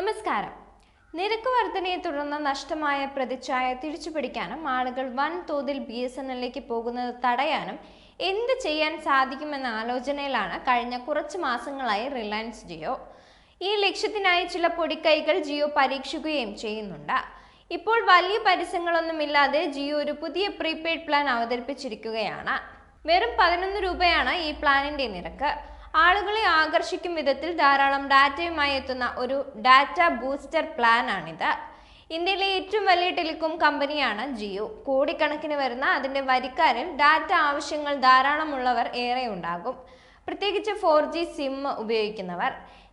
നമസ്കാരം. നിരക്ക് വർധനയെ തുടർന്ന് നഷ്ടമായ പ്രതിച്ഛായ തിരിച്ചുപിടിക്കാനും ആളുകൾ വൻതോതിൽ ബി എസ് എൻ എല്ലിലേക്ക് പോകുന്നത് തടയാനും എന്ത് ചെയ്യാൻ സാധിക്കുമെന്ന ആലോചനയിലാണ് കഴിഞ്ഞ കുറച്ച് മാസങ്ങളായി റിലയൻസ് ജിയോ. ഈ ലക്ഷ്യത്തിനായി ചില പൊടിക്കൈകൾ ജിയോ പരീക്ഷിക്കുകയും ചെയ്യുന്നുണ്ട്. ഇപ്പോൾ വലിയ പരസ്യങ്ങളൊന്നുമില്ലാതെ ജിയോ ഒരു പുതിയ പ്രീപെയ്ഡ് പ്ലാൻ അവതരിപ്പിച്ചിരിക്കുകയാണ്. വെറും പതിനൊന്ന് രൂപയാണ് ഈ പ്ലാനിന്റെ നിരക്ക്. ആളുകളെ ആകർഷിക്കും വിധത്തിൽ ധാരാളം ഡാറ്റയുമായി എത്തുന്ന ഒരു ഡാറ്റ ബൂസ്റ്റർ പ്ലാൻ ആണിത് ഇന്ത്യയിലെ ഏറ്റവും വലിയ ടെലികോം കമ്പനിയാണ് ജിയോ. കോടിക്കണക്കിന് വരുന്ന അതിന്റെ വരിക്കാരിൽ ഡാറ്റ ആവശ്യങ്ങൾ ധാരാളമുള്ളവർ ഏറെ ഉണ്ടാകും. പ്രത്യേകിച്ച് ഫോർ ജി സിം ഉപയോഗിക്കുന്നവർ.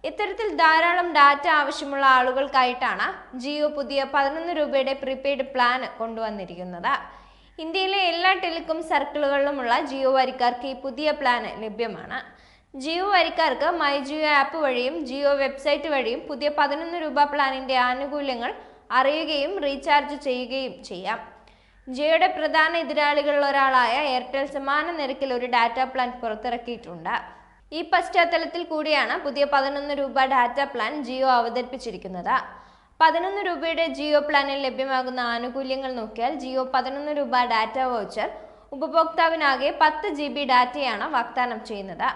ഇത്തരത്തിൽ ധാരാളം ഡാറ്റ ആവശ്യമുള്ള ആളുകൾക്കായിട്ടാണ് ജിയോ പുതിയ പതിനൊന്ന് രൂപയുടെ പ്രീപെയ്ഡ് പ്ലാൻ കൊണ്ടുവന്നിരിക്കുന്നത്. ഇന്ത്യയിലെ എല്ലാ ടെലികോം സർക്കിളുകളിലുമുള്ള ജിയോ വരിക്കാർക്ക് ഈ പുതിയ പ്ലാൻ ലഭ്യമാണ്. ജിയോ വരിക്കാർക്ക് മൈ ജിയോ ആപ്പ് വഴിയും ജിയോ വെബ്സൈറ്റ് വഴിയും പുതിയ പതിനൊന്ന് രൂപ പ്ലാനിന്റെ ആനുകൂല്യങ്ങൾ അറിയുകയും റീചാർജ് ചെയ്യുകയും ചെയ്യാം. ജിയോയുടെ പ്രധാന എതിരാളികളിൽ ഒരാളായ എയർടെൽ സമാന നിരക്കിൽ ഒരു ഡാറ്റ പ്ലാൻ പുറത്തിറക്കിയിട്ടുണ്ട്. ഈ പശ്ചാത്തലത്തിൽ കൂടിയാണ് പുതിയ പതിനൊന്ന് രൂപ ഡാറ്റ പ്ലാൻ ജിയോ അവതരിപ്പിച്ചിരിക്കുന്നത്. പതിനൊന്ന് രൂപയുടെ ജിയോ പ്ലാനിൽ ലഭ്യമാകുന്ന ആനുകൂല്യങ്ങൾ നോക്കിയാൽ ജിയോ പതിനൊന്ന് രൂപ ഡാറ്റ വൗച്ചർ ഉപഭോക്താവിനാകെ പത്ത് ജി ബി ഡാറ്റയാണ് വാഗ്ദാനം ചെയ്യുന്നത്.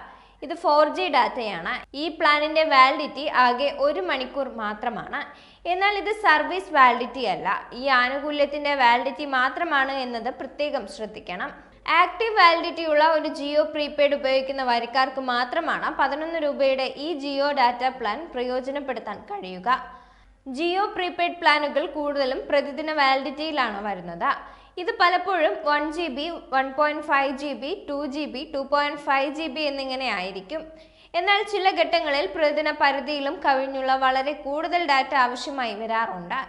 ഇത് ഫോർ ജി ഡാറ്റയാണ്. ഈ പ്ലാനിന്റെ വാലിഡിറ്റി ആകെ ഒരു മണിക്കൂർ മാത്രമാണ്. എന്നാൽ ഇത് സർവീസ് വാലിഡിറ്റി അല്ല. ഈ ആനുകൂല്യത്തിന്റെ വാലിഡിറ്റി മാത്രമാണ് എന്നത് പ്രത്യേകം ശ്രദ്ധിക്കണം. ആക്റ്റീവ് വാലിഡിറ്റി ഉള്ള ഒരു ജിയോ പ്രീപെയ്ഡ് ഉപയോഗിക്കുന്ന വരിക്കാർക്ക് മാത്രമാണ് പതിനൊന്ന് രൂപയുടെ ഈ ജിയോ ഡാറ്റ പ്ലാൻ പ്രയോജനപ്പെടുത്താൻ കഴിയുക. ജിയോ പ്രീപെയ്ഡ് പ്ലാനുകൾ കൂടുതലും പ്രതിദിന വാലിഡിറ്റിയിലാണ് വരുന്നത്. ഇത് പലപ്പോഴും one G B one point five G B two G B two point five G B എന്നിങ്ങനെ ആയിരിക്കും. എന്നാൽ ചില ഘട്ടങ്ങളിൽ പ്രതിദിന പരിധിയിലും കവിഞ്ഞുള്ള വളരെ കൂടുതൽ ഡാറ്റ ആവശ്യമായി വരാറുണ്ട്.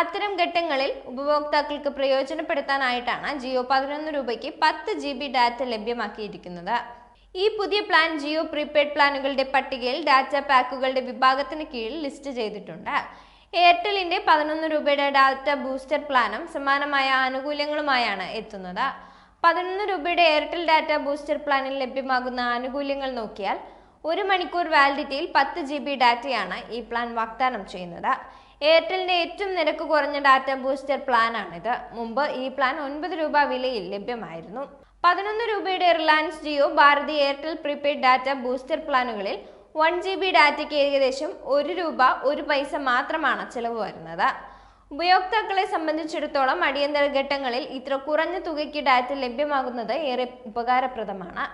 അത്തരം ഘട്ടങ്ങളിൽ ഉപഭോക്താക്കൾക്ക് പ്രയോജനപ്പെടുത്താനായിട്ടാണ് ജിയോ പതിനൊന്ന് രൂപയ്ക്ക് പത്ത് ജി ബി ഡാറ്റ ലഭ്യമാക്കിയിരിക്കുന്നത്. ഈ പുതിയ പ്ലാൻ ജിയോ പ്രീപെയ്ഡ് പ്ലാനുകളുടെ പട്ടികയിൽ ഡാറ്റ പാക്കുകളുടെ വിഭാഗത്തിന് കീഴിൽ ലിസ്റ്റ് ചെയ്തിട്ടുണ്ട്. എയർടെലിന്റെ പതിനൊന്ന് രൂപയുടെ ഡാറ്റ ബൂസ്റ്റർ പ്ലാനും സമാനമായ ആനുകൂല്യങ്ങളുമായാണ് എത്തുന്നത്. പതിനൊന്ന് രൂപയുടെ എയർടെൽ ഡാറ്റ ബൂസ്റ്റർ പ്ലാനിൽ ലഭ്യമാകുന്ന ആനുകൂല്യങ്ങൾ നോക്കിയാൽ ഒരു മണിക്കൂർ വാലിഡിറ്റിയിൽ പത്ത് ജി ബി ഡാറ്റയാണ് ഈ പ്ലാൻ വാഗ്ദാനം ചെയ്യുന്നത്. എയർടെലിന്റെ ഏറ്റവും നിരക്ക് കുറഞ്ഞ ഡാറ്റ ബൂസ്റ്റർ പ്ലാനാണിത്. മുമ്പ് ഈ പ്ലാൻ ഒൻപത് രൂപ വിലയിൽ ലഭ്യമായിരുന്നു. പതിനൊന്ന് രൂപയുടെ Reliance Jio Bharti Airtel prepaid data booster പ്ലാനുകളിൽ one G B ഡാറ്റയ്ക്ക് ഏകദേശം ഒരു രൂപ ഒരു പൈസ മാത്രമാണ് ചിലവ് വരുന്നത്. ഉപയോക്താക്കളെ സംബന്ധിച്ചിടത്തോളം അടിയന്തര ഘട്ടങ്ങളിൽ ഇത്ര കുറഞ്ഞ തുകയ്ക്ക് ഡാറ്റ ലഭ്യമാകുന്നത് ഏറെ ഉപകാരപ്രദമാണ്.